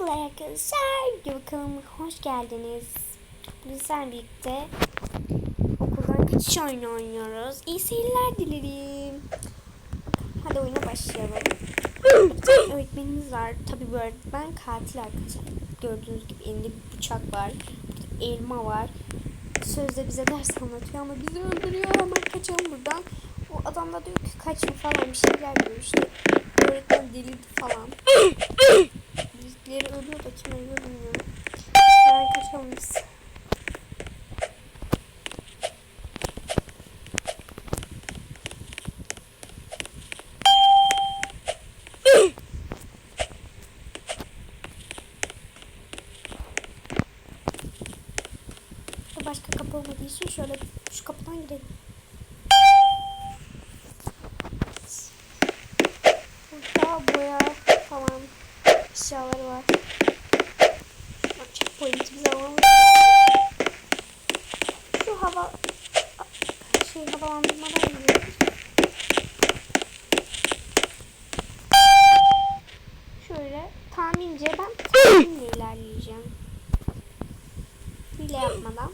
Merhabalar arkadaşlar. Video kanalıma hoş geldiniz. Sizlerle birlikte okuldan kaçış oyunu oynuyoruz. İyi seyirler dilerim. Hadi oyuna başlayalım. Öğretmenimiz var. Tabi bu öğretmen katil arkadaşlar. Gördüğünüz gibi elinde bir bıçak var. Elma var. Sözde bize ders anlatıyor ama bizi öldürüyor. Hemen kaçalım buradan. O adam da diyor ki kaçın falan bir şeyler diyor işte. Öğretmen delirdi falan. Bizleri ölüyor da kim ölüyor bilmiyorum. Kaçalım biz. Başka kapı olmadığı için şöyle şu kapıdan girelim. Burada boya falan eşyaları var. Bak checkpoint bize alalım. Şu hava şey havalandırmadan gidiyoruz. Şöyle tahmince ben tahminle ilerleyeceğim. Hile yapmadan.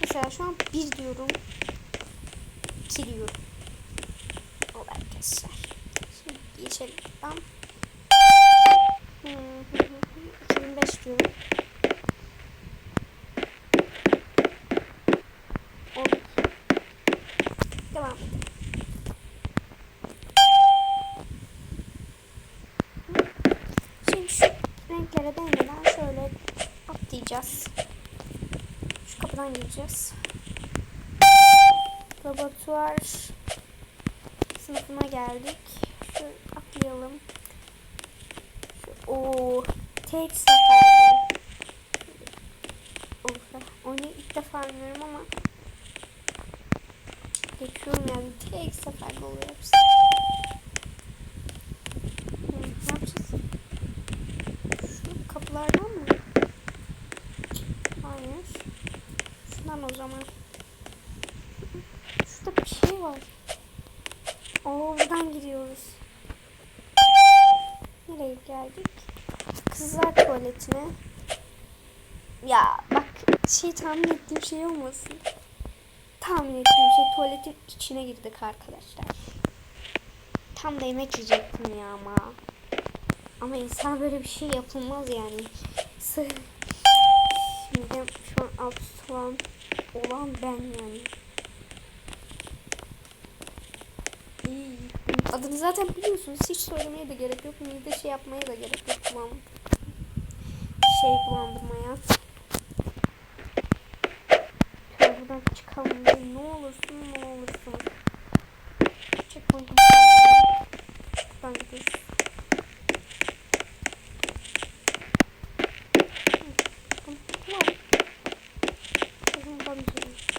Mesela şu an bir diyorum. iki diyorum. O arkadaşlar. Hı. 2005 diyorum. Oldu. Devam. Şimdi şu renklere değmeden şöyle atlayacağız. Şu kapıdan gireceğiz. Laboratuvar sınıfına geldik. Şu atlayalım. Oo, tek seferde. Of, onu ilk defa oynuyorum ama geçiyorum yani tek seferde oluyor hepsi. Ne yapacağız? Kapılardan mı? Hayır. Şundan o zaman. Şurada bir şey var. Oo buradan gidiyoruz. Geldik? Kızlar tuvaletine. Ya bak şey tahmin ettiğim şey olmasın. Tahmin ettiğim şey tuvaletin içine girdik arkadaşlar. Tam da yemek yiyecektim ya ama. Ama insan böyle bir şey yapılmaz yani. Şimdi şu an absürt olan, olan ben yani. İyi. Adını zaten biliyorsunuz. Hiç söylemeye de gerek yok. Mide şey yapmaya da gerek yok. Kullan şey kullandırmaya. Şöyle buradan çıkalım. Ne olursun ne olursun. Checkpoint. Buradan. Hı, Tamam. Buradan gidiyoruz.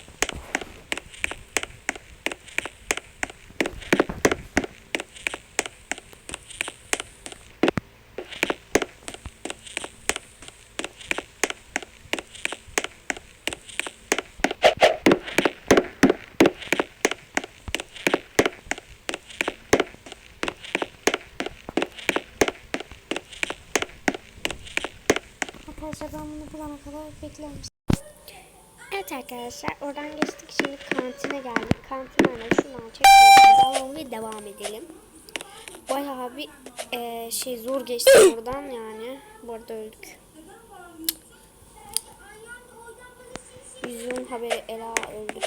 Arkadaşlar ben bunu bulana kadar beklerim. Evet arkadaşlar oradan geçtik şimdi kantine geldik. Kantin hemen şuradan çektiğimizi alalım ve devam edelim. Bayağı bir eee, şey zor geçti oradan yani. Bu arada öldük. Yüzün haberi Ela öldü.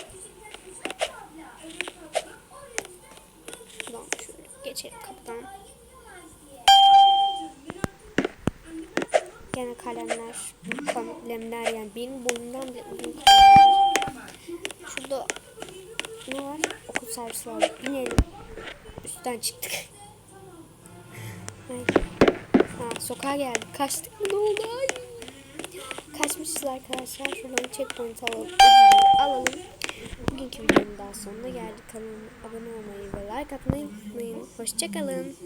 Buradan şöyle geçelim kapıdan. Kalemler, kalemler yani benim boyumdan bile uzun kalemler. Şurada ne var? Okul servisi var. Binelim. Üstten çıktık. Ha, sokağa geldik. Kaçtık mı? Ne oldu? Ay. Kaçmışız arkadaşlar. Şuradan checkpoint alalım. alalım. Bugünkü videonun daha sonuna geldik. Kanalıma abone olmayı ve like atmayı unutmayın. Hoşçakalın.